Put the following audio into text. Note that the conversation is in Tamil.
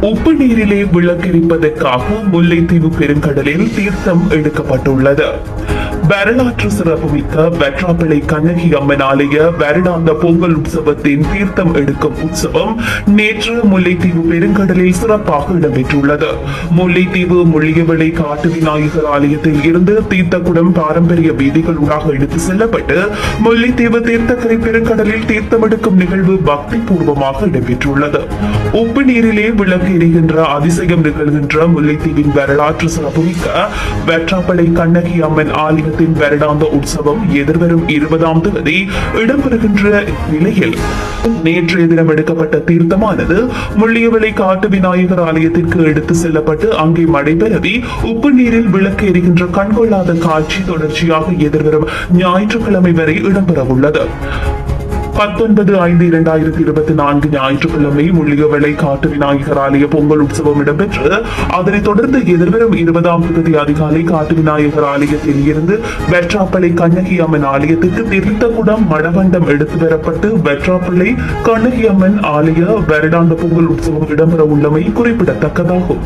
உப்பு நீரிலே விளக்கெரிப்பதற்காக முல்லைத்தீவு பெருங்கடலில் தீர்த்தம் எடுக்கப்பட்டுள்ளது. வரலாற்று சிறப்புமிக்க வெற்றாப்பிள்ளை கண்ணகி அம்மன் ஆலய வருடாந்த பொங்கல் உற்சவத்தின் தீர்த்தம் எடுக்கும் உற்சவம் நேற்று முல்லைத்தீவு பெருங்கடலில் சிறப்பாக இடம்பெற்றுள்ளது. முல்லைத்தீவு முள்ளியவளை காட்டு விநாயகர் ஆலயத்தில் இருந்து தீர்த்தக்குடம் பாரம்பரிய வீதிகளூடாக எடுத்து செல்லப்பட்டு முல்லைத்தீவு தீர்த்தக்கரை பெருங்கடலில் தீர்த்தம் எடுக்கும் நிகழ்வு பக்தி பூர்வமாக இடம்பெற்றுள்ளது. உப்பு நீரிலே விளக்கு எரிகின்ற அதிசயம் நிகழ்கின்ற முல்லைத்தீவின் வரலாற்று சிறப்புமிக்க வெற்றாப்பளை கண்ணகி அம்மன் ஆலயத்தின் வருடாந்த உற்சவம் எதிர்வரும் இருபதாம் தேதி இடம்பெறுகின்ற நிலையில் நேற்றைய தினம் எடுக்கப்பட்ட தீர்த்தமானது முள்ளியவளை காட்டு விநாயகர் ஆலயத்திற்கு எடுத்து செல்லப்பட்டு அங்கே மடைபெறவி உப்பு நீரில் விளக்கு எரிகின்ற கண்கொள்ளாத காட்சி தொடர்ச்சியாக எதிர்வரும் ஞாயிற்றுக்கிழமை வரை இடம்பெற உள்ளது பத்தொன்பது ஐந்து இரண்டாயிரத்தி இருபத்தி நான்கு ஞாயிற்றுக்கிழமை முள்ளியவளை காட்டு விநாயகர் ஆலய பொங்கல் உற்சவம் இடம்பெற்று அதனைத் தொடர்ந்து எதிர்வரும் இருபதாம் தேதி அதிகாலை காட்டு விநாயகர் ஆலயத்தில் இருந்து வெற்றாப்பளை கண்ணகி அம்மன் ஆலயத்துக்கு திருத்தகுடம் மடவண்டம் எடுத்து வரப்பட்டு வெற்றாப்பளை கண்ணகி அம்மன் ஆலய வருடாந்த பொங்கல் உற்சவம் இடம்பெற உள்ளமை குறிப்பிடத்தக்கதாகும்.